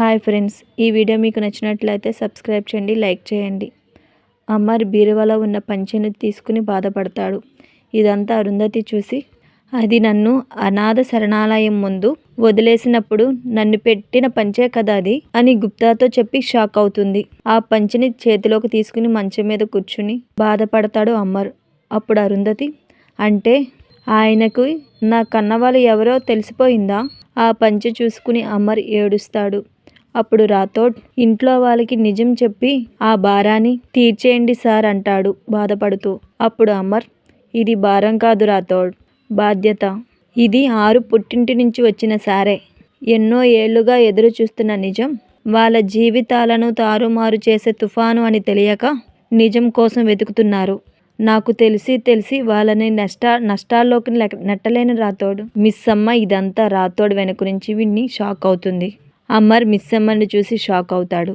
Hi friends ఈ video మీకు నచ్చినట్లయితే సబ్స్క్రైబ్ చేయండి లైక్ చేయండి. అమర్ బీరువాలో ఉన్న పంచెను తీసుకుని బాధపడతాడు. ఇదంతా అరుంధతి చూసి అది నన్ను అనాథ శరణాలయం ముందు వదిలేసినప్పుడు నన్ను పెట్టిన పంచే కదా అది? అని గుప్తాతో చెప్పి షాక్ అవుతుంది. ఆ పంచిని చేతిలోకి తీసుకుని మంచం మీద కూర్చుని బాధపడతాడు అమ్మర్ అప్పుడు అరుంధతి అంటే ఆయనకు నా కన్నవాళ్ళు ఎవరో తెలిసిపోయిందా? ఆ పంచె చూసుకుని అమర్ ఏడుస్తాడు. అప్పుడు రాథోడ్ ఇంట్లో వాళ్ళకి నిజం చెప్పి ఆ భారాన్ని తీర్చేయండి సార్ అంటాడు బాధపడుతూ. అప్పుడు అమర్ ఇది భారం కాదు రాథోడ్. బాధ్యత. ఇది ఆరు పుట్టింటి నుంచి వచ్చిన సారే. ఎన్నో ఏళ్ళుగా ఎదురు చూస్తున్న నిజం వాళ్ళ జీవితాలను తారుమారు చేసే తుఫాను అని తెలియక నిజం కోసం వెతుకుతున్నారు. నాకు తెలిసి తెలిసి వాళ్ళని నష్ట నష్టాల్లోకి నెట్టలేని రాతోడు మిస్ అమ్మ ఇదంతా రాతోడు వెనక నుంచి విన్ని షాక్ అవుతుంది. అమర్ మిస్ అమ్మర్ని చూసి షాక్ అవుతాడు.